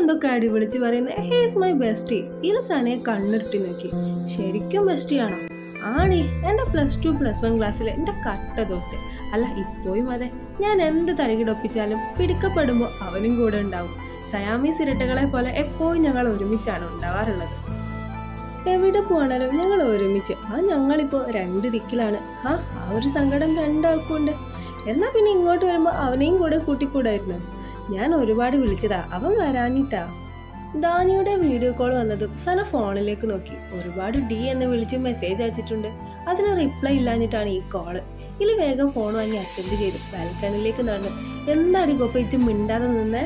എന്തൊക്കെയാടി വിളിച്ച് പറയുന്നത് Hayes my bestie ഇത് സനയെ കണ്ണിട്ടി നോക്കി. ശരിക്കും ബെസ്റ്റിയാണോ ആണി? എന്റെ പ്ലസ് ടു പ്ലസ് വൺ ക്ലാസ്സിലെ എന്റെ കട്ട ദോസ്തെ. അല്ല ഇപ്പോഴും അതെ. ഞാൻ എന്ത് തരകിടൊപ്പിച്ചാലും പിടിക്കപ്പെടുമ്പോൾ അവനും കൂടെ ഉണ്ടാവും. സയാമീസ് ഇരട്ടകളെ പോലെ എപ്പോഴും ഞങ്ങൾ ഒരുമിച്ചാണ് ഉണ്ടാവാറുള്ളത്. എവിടെ പോകണാലും ഞങ്ങൾ ഒരുമിച്ച്. ആ ഞങ്ങളിപ്പോൾ രണ്ട് ദിക്കിലാണ്. ആ ആ ഒരു സങ്കടം രണ്ടാൾക്കുണ്ട്. എന്നാൽ പിന്നെ ഇങ്ങോട്ട് വരുമ്പോൾ അവനെയും കൂടെ കൂട്ടിക്കൂടായിരുന്നു. ഞാൻ ഒരുപാട് വിളിച്ചതാ. അവൻ വരാഞ്ഞിട്ടാ. ദാനിയുടെ വീഡിയോ കോൾ വന്നതും സന ഫോണിലേക്ക് നോക്കി. ഒരുപാട് ഡി എന്ന് വിളിച്ച് മെസ്സേജ് അയച്ചിട്ടുണ്ട്. അതിന് റിപ്ലൈ ഇല്ലാഞ്ഞിട്ടാണ് ഈ കോൾ. ഇതിൽ വേഗം ഫോൺ വാങ്ങി അറ്റൻഡ് ചെയ്തു. ബാൽക്കണിലേക്ക് നടന്നു എന്താടി കൊപ്പിച്ച് മിണ്ടാതെ നിന്നേ?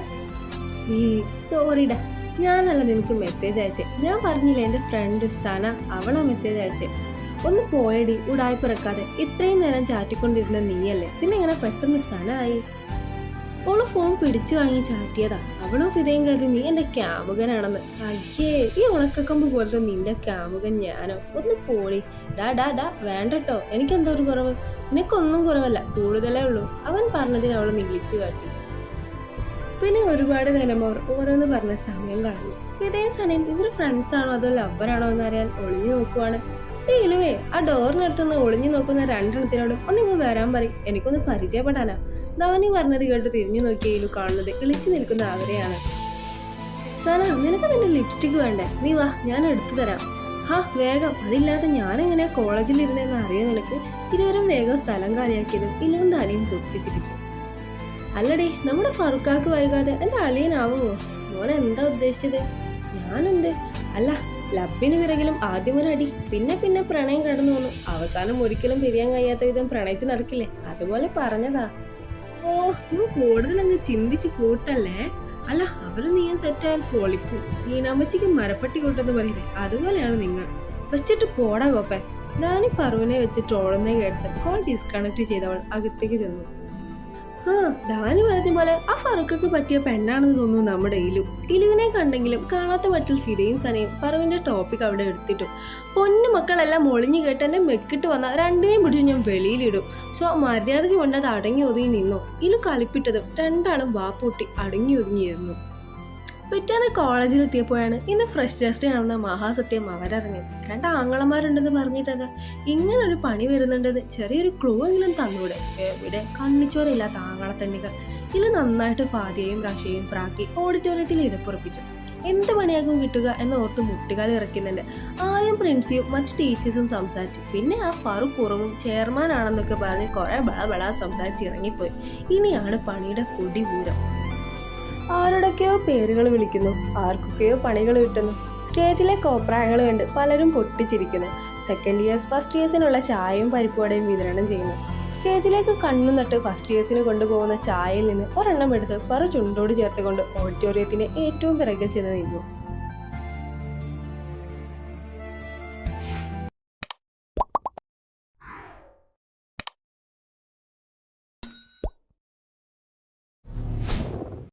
ഈ സോറിടാ. ഞാനല്ല നിനക്ക് മെസ്സേജ് അയച്ചേ. ഞാൻ പറഞ്ഞില്ല എന്റെ ഫ്രണ്ട് സന അവളാ മെസ്സേജ് അയച്ചേ. ഒന്ന് പോയടി. ഉടായ്പിറക്കാതെ ഇത്രയും നേരം ചാറ്റിക്കൊണ്ടിരുന്ന നീയല്ലേ. പിന്നെ ഇങ്ങനെ പെട്ടെന്ന് സന ആയി? ഓൾ ഫോൺ പിടിച്ചു വാങ്ങി ചാറ്റിയതാ. അവളും ഹൃദയം കരുതി നീ എന്റെ ക്യാമുകനാണെന്ന്. അയ്യേ ഈ ഉണക്കക്കമ്പ് പോലത്തെ നിന്റെ ക്യാമുകൻ ഞാനോ? ഒന്ന് പോളി ഡാ ഡാ ഡാ വേണ്ടട്ടോ. എനിക്കെന്തോ ഒരു കുറവ്? നിനക്കൊന്നും കുറവല്ല. കൂടുതലേ ഉള്ളൂ. അവൻ പറഞ്ഞതിന് അവൾ നിഗളിച്ചു കാട്ടി. പിന്നെ ഒരുപാട് നേരം അവർ ഓരോന്ന് പറഞ്ഞ സമയം കളഞ്ഞു ഫിദയും സനയും ഇവർ ഫ്രണ്ട്സ് ആണോ അതോ ലവറാണോ എന്ന് അറിയാൻ ഒളിഞ്ഞു നോക്കുവാണ്. ഏ ഇലുവേ ആ ഡോറിനടുത്തുനിന്ന് ഒളിഞ്ഞു നോക്കുന്ന രണ്ടെണ്ണത്തിനോടും ഒന്നിങ്ങ് വരാൻ പറയും. എനിക്കൊന്ന് പരിചയപ്പെടാനാ. ധാനി പറഞ്ഞത് കേട്ട് തിരിഞ്ഞു നോക്കിയ ഇലു കാണുന്നത്. ഇളിച്ചു നിൽക്കുന്ന അവരെയാണ്. സന നിനക്ക് നിന്റെ ലിപ്സ്റ്റിക് വേണ്ടേ? നീ വാ ഞാൻ എടുത്തു തരാം. ഹാ വേഗം. അതില്ലാതെ ഞാൻ എങ്ങനെയാ കോളേജിൽ ഇരുന്നെന്ന് അറിയാൻ നിനക്ക്? ഇരുവരും വേഗം സ്ഥലം കാലിയാക്കിയതും ഇലും ധാനിയും പൊട്ടിച്ചിരിച്ചു അല്ലടേ നമ്മുടെ ഫറുക്കാക്ക് വൈകാതെ എന്റെ അളിയനാവുമോ? മോൻ എന്താ ഉദ്ദേശിച്ചത്? ഞാനെന്ത്? അല്ല ലബിന് പിറകിലും ആദ്യം ഒരു അടി പിന്നെ പിന്നെ പ്രണയം കടന്നു വന്നു അവസാനം ഒരിക്കലും പിരിയാൻ കഴിയാത്ത വിധം പ്രണയിച്ച് നടക്കില്ലേ? അതുപോലെ പറഞ്ഞതാ. ഓ നീ കൂടുതൽ അങ്ങ് ചിന്തിച്ച് കൂട്ടല്ലേ? അല്ല അവർ ഞാൻ സെറ്റായാൽ പൊളിക്കും. ഈനാമ്പച്ചിക്ക് മരപ്പട്ടി കൂട്ടെന്ന് പറയുന്നത് അതുപോലെയാണ് നിങ്ങൾ. വെച്ചിട്ട് പോടാ കോപ്പേ ഞാനീ ഫറൂനെ വെച്ച് ട്രോളുന്നേ കേട്ട് കോൾ ഡിസ്കണക്ട് ചെയ്തവൾ അകത്തേക്ക് ചെന്നു. ആ പറഞ്ഞ പോലെ ആ ഫറൂഖക്ക് പറ്റിയ പെണ്ണാണെന്ന് തോന്നുന്നു നമ്മുടെ ഇലു. ഇലുവിനെ കണ്ടെങ്കിലും കാണാത്ത മട്ടിൽ ഫിദയും സനയും ഫറുവിന്റെ ടോപ്പിക് അവിടെ എടുത്തിട്ടു. പൊന്നു മക്കളെല്ലാം ഒളിഞ്ഞു കേട്ട് എന്നെ മെക്കിട്ട് വന്ന രണ്ടിനെയും പിടിച്ച് ഞാൻ വെളിയിലിടും. സോ മര്യാദയ്ക്ക് കൊണ്ടത് അടങ്ങി ഒതുങ്ങി നിന്നു. ഇലു കലിപ്പിട്ടതും രണ്ടാളും വാപ്പൂട്ടി അടങ്ങി ഒതുങ്ങിയിരുന്നു പിറ്റേന്ന് കോളേജിലെത്തിയപ്പോഴാണ് ഇന്ന് ഫ്രഷ് ഡേ ആണെന്ന മഹാസത്യം അവരറിഞ്ഞത്. രണ്ട് ആങ്ങളമാരുണ്ടെന്ന് പറഞ്ഞിട്ടത്. ഇങ്ങനെ ഒരു പണി വരുന്നുണ്ടെന്ന് ചെറിയൊരു ക്ലൂ എങ്കിലും തന്നൂടെ. എവിടെ കണ്ണിച്ചോരില്ലാത്ത ആങ്ങളത്തണ്ണികൾ. ഇതിൽ നന്നായിട്ട് ഫാദിയയും റഷയും പ്രാക്കി ഓഡിറ്റോറിയത്തിൽ ഇരപ്പുറപ്പിച്ചു. എന്ത് പണിയാക്കും കിട്ടുക എന്ന് ഓർത്ത് മുട്ടുകാൽ ഇറക്കുന്നുണ്ട്. ആദ്യം പ്രിൻസിയും മറ്റ് ടീച്ചേഴ്സും സംസാരിച്ചു. പിന്നെ ആ ഫറൂഖ് കുറവും ചെയർമാൻ ആണെന്നൊക്കെ പറഞ്ഞ് കുറേ ബള ബള സംസാരിച്ച് ഇറങ്ങിപ്പോയി. ഇനിയാണ് പണിയുടെ പൊടിപൂരം ആരുടെയൊക്കെയോ പേരുകൾ വിളിക്കുന്നു ആർക്കൊക്കെയോ പണികൾ കിട്ടുന്നു. സ്റ്റേജിലെ കോപ്രായങ്ങൾ കണ്ട് പലരും പൊട്ടിച്ചിരിക്കുന്നു. സെക്കൻഡ് ഇയേഴ്സ് ഫസ്റ്റ് ഇയേഴ്സിനുള്ള ചായയും പരിപ്പുവടയും വിതരണം ചെയ്യുന്നു. സ്റ്റേജിലേക്ക് കണ്ണു നട്ട് ഫസ്റ്റ് ഇയേഴ്സിന് കൊണ്ടുപോകുന്ന ചായയിൽ നിന്ന് ഒരെണ്ണം എടുത്ത് പറ ചുണ്ടോട് ചേർത്തുകൊണ്ട് ഓഡിറ്റോറിയത്തിന്റെ ഏറ്റവും പിറകിൽ ചെന്ന് നിന്നു.